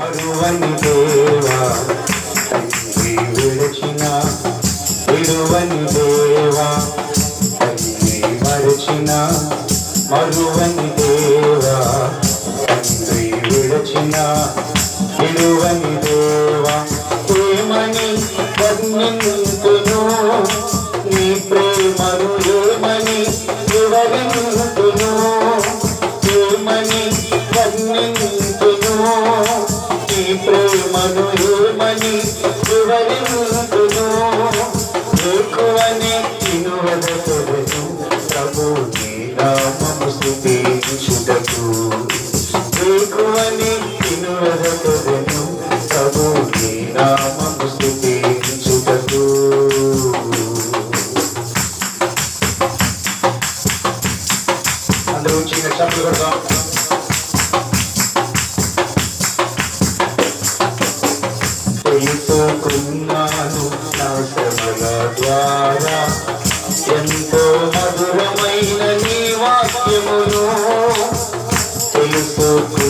మరువని దేవా తండ్రి విడచిన విడువని దేవా తండ్రి మరచిన మరువని దేవా తండ్రి విడచిన విడువని దేవా ఏమని వర్ణింతును అందరూ చిన్న చప్పులు కొడదాం తెలుసుకున్నాను నా శ్రమల ద్వారా. ఎంతో మధురమైన నీ వాక్యమును తెలుసుకు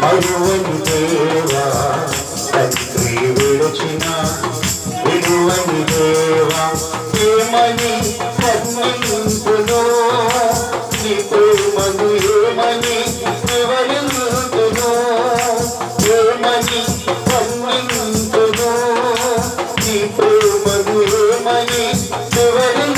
మరువని దేవా తండ్రి విడచిన విడువని దేవా ఏమని వర్ణింతును నీ ప్రేమను ఏమని వివరింతును ఏమని వర్ణింతును నీ ప్రేమను ఏమని వివరింతును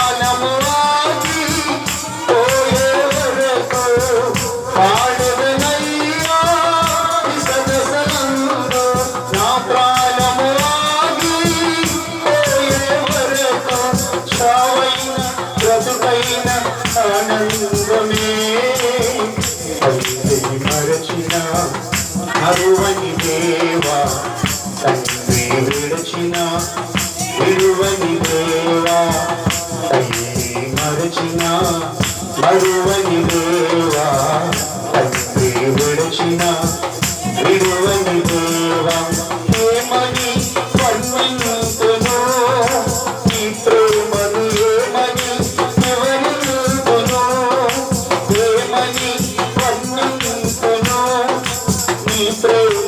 ఆనందమే తండ్రి మరచిన అరువని దేవా. తండ్రి విడచిన విడువని దేవా. మరచిన మరువని